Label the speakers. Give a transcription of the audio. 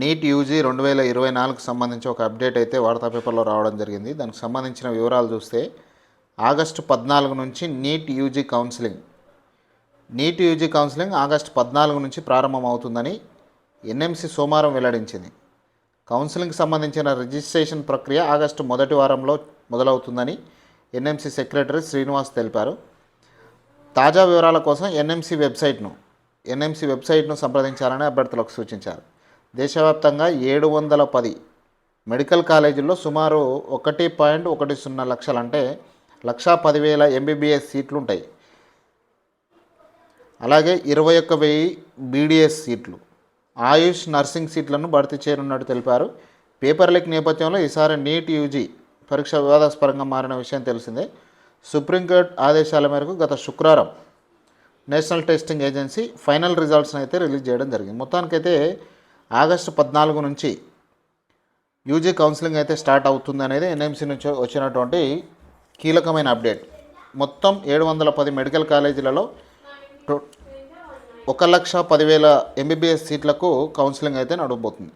Speaker 1: NEET UG రెండు వేల ఇరవై నాలుగుకు సంబంధించి ఒక అప్డేట్ అయితే వార్తా పేపర్లో రావడం జరిగింది. దానికి సంబంధించిన వివరాలు చూస్తే ఆగస్టు పద్నాలుగు నుంచి NEET UG counselling. NEET UG counselling August పద్నాలుగు నుంచి ప్రారంభమవుతుందని ఎన్ఎంసి సోమవారం వెల్లడించింది. కౌన్సిలింగ్కి సంబంధించిన రిజిస్ట్రేషన్ ప్రక్రియ ఆగస్టు మొదటి వారంలో మొదలవుతుందని ఎన్ఎంసి సెక్రటరీ శ్రీనివాస్ తెలిపారు. తాజా వివరాల కోసం ఎన్ఎంసి వెబ్సైట్ను ఎన్ఎంసి వెబ్సైట్ను సంప్రదించాలని అభ్యర్థులకు సూచించారు. దేశవ్యాప్తంగా ఏడు వందల పది మెడికల్ కాలేజీల్లో సుమారు ఒకటి పాయింట్ ఒకటి సున్నా లక్షలు అంటే లక్షా పదివేల ఎంబీబీఎస్ సీట్లు ఉంటాయి అలాగే ఇరవై ఒక్క వెయ్యి బీడీఎస్ సీట్లు. ఆయుష్ నర్సింగ్ సీట్లను భర్తీ చేయనున్నట్టు తెలిపారు. పేపర్ లీక్ నేపథ్యంలో ఈసారి నీట్ యూజీ పరీక్ష వివాదాస్పరంగా మారిన విషయం తెలిసిందే. సుప్రీంకోర్టు ఆదేశాల మేరకు గత శుక్రవారం నేషనల్ టెస్టింగ్ ఏజెన్సీ ఫైనల్ రిజల్ట్స్ని అయితే రిలీజ్ చేయడం జరిగింది. మొత్తానికైతే ఆగస్టు పద్నాలుగు నుంచి యూజీ కౌన్సిలింగ్ అయితే స్టార్ట్ అవుతుంది అనేది ఎన్ఎంసీ నుంచి వచ్చినటువంటి కీలకమైన అప్డేట్. మొత్తం ఏడు వందల పది మెడికల్ కాలేజీలలో టో- ఒక లక్ష పదివేల ఎంబీబీఎస్ సీట్లకు కౌన్సిలింగ్ అయితే నడవబోతుంది.